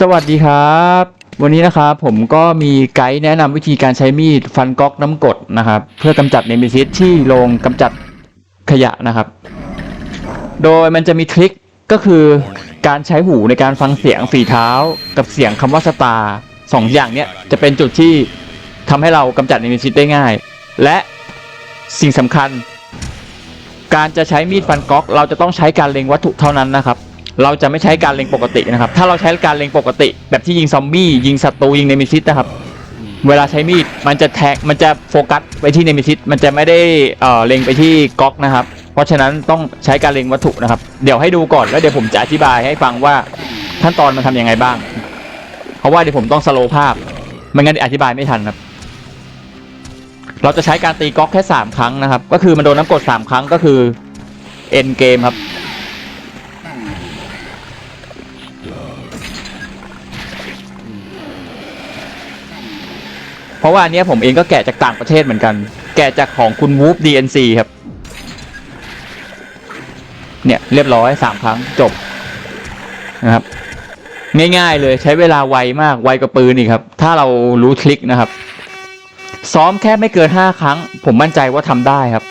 สวัสดีครับ วันนี้นะครับผมก็มีไกด์แนะนำวิธีการใช้มีดฟันก๊อกน้ำกดนะครับ เพื่อกำจัดเนมิซิสที่โรงกำจัดขยะนะครับ โดยมันจะมีทริคก็คือการใช้หูในการฟังเสียงฝีเท้า กับเสียงคำว่าสตาร์สองอย่างเนี้ยจะเป็นจุดที่ทำให้เรากำจัดเนมิซิสได้ง่าย และสิ่งสำคัญ การจะใช้มีดฟันก๊อก เราจะต้องใช้การเล็งวัตถุเท่านั้นนะครับ เราจะไม่ใช้การเล็งปกตินะครับ ถ้าเราใช้การเล็งปกติ แบบที่ยิงซอมบี้ยิงศัตรูยิงเนมิซิสนะครับ เวลาใช้มีดมันจะแทงมันจะโฟกัสไปที่เนมิซิสมันจะไม่ได้เอ่อเล็งไปที่ก๊อกนะครับ เพราะฉะนั้นต้องใช้การเล็งวัตถุนะครับ เดี๋ยวให้ดูก่อนแล้วเดี๋ยวผมจะอธิบายให้ฟังว่าขั้นตอนมันทำยังไงบ้าง เพราะว่าเดี๋ยวผมต้องสโลว์ภาพไม่งั้นอธิบายไม่ทันครับ เราจะใช้การตีก๊อกแค่สามครั้งนะครับ ก็คือมันโดนน้ำกรดสามครั้งก็คือเอ็นเกมครับ เพราะว่าอันเนี้ยผมเองก็แกะจากต่างประเทศเหมือนกัน แกะจากของคุณวูฟ DNC ครับ เนี่ยเรียบร้อยสามครั้งจบนะครับ ง่ายๆเลยใช้เวลาไวมากไวกว่าปืนอีกครับ ถ้าเรารู้ทริคนะครับ ซ้อมแค่ไม่เกินห้าครั้ง ผมมั่นใจว่าทำได้ครับ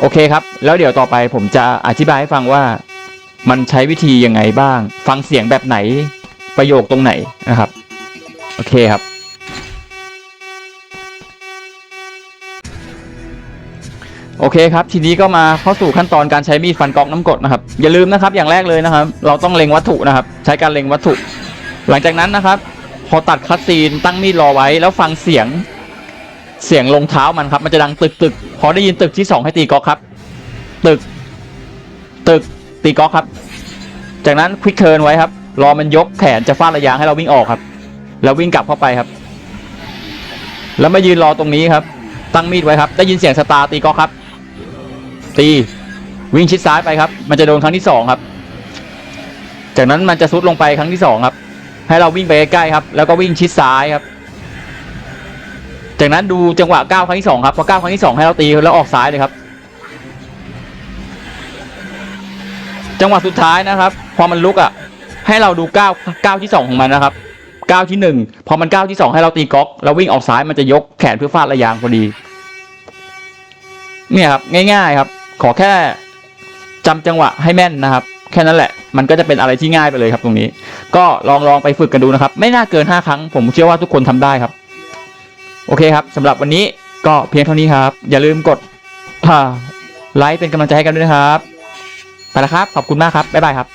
โอเคครับ แล้วเดี๋ยวต่อไปผมจะอธิบายให้ฟังว่ามันใช้วิธียังไงบ้าง ฟังเสียงแบบไหนประโยคตรงไหนนะครับ โอเคครับ โอเคครับ ทีนี้ก็มาเข้าสู่ขั้นตอนการใช้มีดฟันกอกน้ำกดนะครับ อย่าลืมนะครับ อย่างแรกเลยนะครับ เราต้องเล็งวัตถุนะครับ ใช้การเล็งวัตถุ หลังจากนั้นนะครับ พอตัดคัดซีนตั้งมีดรอไว้ แล้วฟังเสียงเสียงลงเท้ามันครับ มันจะดังตึกตึกพอได้ยินตึกที่สองให้ตีก๊อกครับ ตึก ตึกตีก๊อกครับ จากนั้นควิกเทิร์นไว้ครับ รอมันยกแขนจะฟาดระยางให้เราวิ่งออกครับ แล้ววิ่งกลับเข้าไปครับ แล้วมายืนรอตรงนี้ครับ ตั้งมีดไว้ครับ ได้ยินเสียงสตาร์ตีก๊อกครับ ตีวิ่งชิดซ้ายไปครับ มันจะโดนครั้งที่สองครับ จากนั้นมันจะซุดลงไปครั้งที่สองครับ ให้เราวิ่งไปใกล้ๆครับ แล้วก็วิ่งชิดซ้ายครับ จากนั้นดูจังหวะก้าวครั้งที่สองครับพอก้าวครั้งที่สองให้เราตีแล้วออกซ้ายเลยครับ จังหวะสุดท้ายนะครับ พอมันลุกอะ ให้เราดูก้าวก้าวที่สองของมันนะครับก้าวที่หนึ่งพอมันก้าวที่สองให้เราตีก๊อกแล้ววิ่งออกซ้ายมันจะยกแขนเพื่อฟาดระยางพอดี เนี่ยครับ ง่าย ๆ ครับ ขอแค่จำจังหวะให้แม่นนะครับ แค่นั้นแหละมันก็จะเป็นอะไรที่ง่ายไปเลยครับตรงนี้ ก็ลองลองไปฝึกกันดูนะครับ ไม่น่าเกินห้าครั้ง ผมเชื่อว่าทุกคนทำได้ครับ โอเคครับสำหรับวันนี้ก็เพียงเท่านี้ครับ อย่าลืมกดไลค์เป็นกำลังใจให้กันด้วยนะครับไปแล้วครับ ขอบคุณมากครับบ๊ายบายครับ